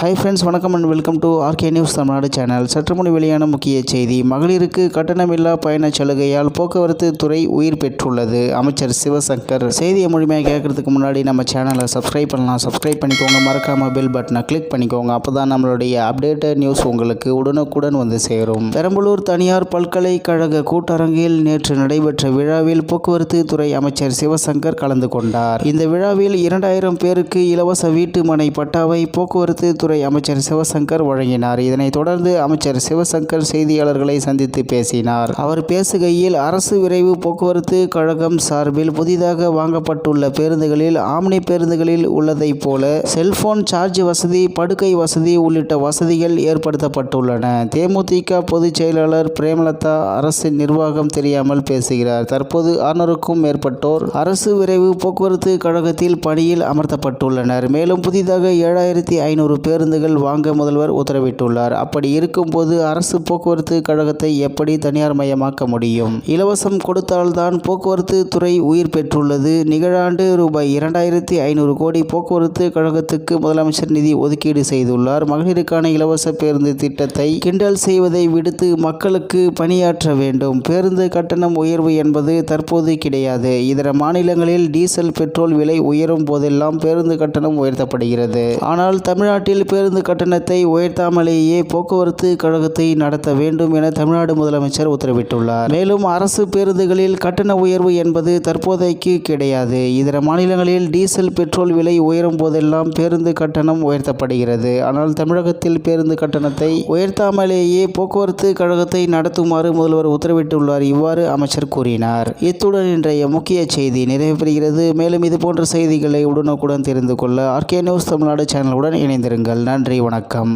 Hi friends வணக்கம் and welcome to RK news Tamil Nadu channel சற்றுமுன் வெளியான முக்கிய செய்தி. மகளிருக்கு கட்டணமில்லா பயணச் சலுகையால் போக்குவரத்து துறை உயிர் பெற்றுள்ளது. அமைச்சர் சிவசங்கர். செய்தியை முழுமையாக கேட்கறதுக்கு முன்னாடி நம்ம சேனலை சப்ஸ்கிரைப் பண்ணலாம். சப்ஸ்கிரைப் பண்ணிக்கோங்க. மறக்காம பெல் பட்டனை கிளிக் பண்ணிக்கோங்க. அப்போ தான் நம்மளுடைய அப்டேட்டட் நியூஸ் உங்களுக்கு உடனுக்குடன் வந்து சேரும். பெரம்பலூர் தனியார் பல்கலைக்கழக கூட்டரங்கில் நேற்று நடைபெற்ற விழாவில் போக்குவரத்து துறை அமைச்சர் சிவசங்கர் கலந்து கொண்டார். இந்த விழாவில் இரண்டாயிரம் பேருக்கு இலவச வீட்டு மனை பட்டாவை போக்குவரத்து துறை அமைச்சர் சிவசங்கர் வழங்கினார். இதனைத் தொடர்ந்து அமைச்சர் சிவசங்கர் செய்தியாளர்களை சந்தித்து பேசினார். அவர் பேசுகையில் அரசு விரைவு போக்குவரத்து கழகம் சார்பில் புதிதாக வாங்கப்பட்டுள்ள பேருந்துகளில் ஆம்னி பேருந்துகளில் உள்ளதைப் போல செல்போன் சார்ஜ் வசதி படுக்கை வசதி உள்ளிட்ட வசதிகள் ஏற்படுத்தப்பட்டுள்ளன. தேமுதிக பொதுச் செயலாளர் பிரேமலதா அரசு நிர்வாகம் தெரியாமல் பேசுகிறார். தற்போது அறுநூறுக்கும் மேற்பட்டோர் அரசு விரைவு போக்குவரத்து கழகத்தில் பணியில் அமர்த்தப்பட்டுள்ளனர். மேலும் புதிதாக ஏழாயிரத்தி ஐநூறு பேர் பேருந்துகள் வாங்க முதல்வர் உத்தரவிட்டுள்ளார். அப்படி இருக்கும்போது அரசு போக்குவரத்து கழகத்தை எப்படி தனியார் மயமாக்க முடியும்? இலவசம் கொடுத்தால்தான் போக்குவரத்து துறை உயிர் பெற்றுள்ளது. நிகழாண்டு ரூபாய் இரண்டாயிரத்தி ஐநூறு கோடி போக்குவரத்து கழகத்துக்கு முதலமைச்சர் நிதி ஒதுக்கீடு செய்துள்ளார். மகளிருக்கான இலவச பேருந்து திட்டத்தை கிண்டல் செய்வதை விடுத்து மக்களுக்கு பணியாற்ற வேண்டும். பேருந்து கட்டணம் உயர்வு என்பது தற்போது கிடையாது. இதர மாநிலங்களில் டீசல் பெட்ரோல் விலை உயரும் போதெல்லாம் பேருந்து கட்டணம் உயர்த்தப்படுகிறது. ஆனால் தமிழ்நாட்டில் பேருந்து கட்டணத்தை உயர்த்தாமலேயே போக்குவரத்து கழகத்தை நடத்த வேண்டும் என தமிழ்நாடு முதலமைச்சர் உத்தரவிட்டுள்ளார். மேலும் அரசு பேருந்துகளில் கட்டண உயர்வு என்பது தற்போதைக்கு கிடையாது. இதர மாநிலங்களில் டீசல் பெட்ரோல் விலை உயரும் போதெல்லாம் பேருந்து கட்டணம் உயர்த்தப்படுகிறது. ஆனால் தமிழகத்தில் பேருந்து கட்டணத்தை உயர்த்தாமலேயே போக்குவரத்து கழகத்தை நடத்துமாறு முதல்வர் உத்தரவிட்டுள்ளார். இவ்வாறு அமைச்சர் கூறினார். இத்துடன் இன்றைய முக்கிய செய்தி நிறைவு பெறுகிறது மேலும் இது போன்ற செய்திகளை உடனுக்குடன் தெரிந்து கொள்ள ஆர்கே நியூஸ் தமிழ்நாடு சேனலுடன் இணைந்திருங்கள். நன்றி வணக்கம்.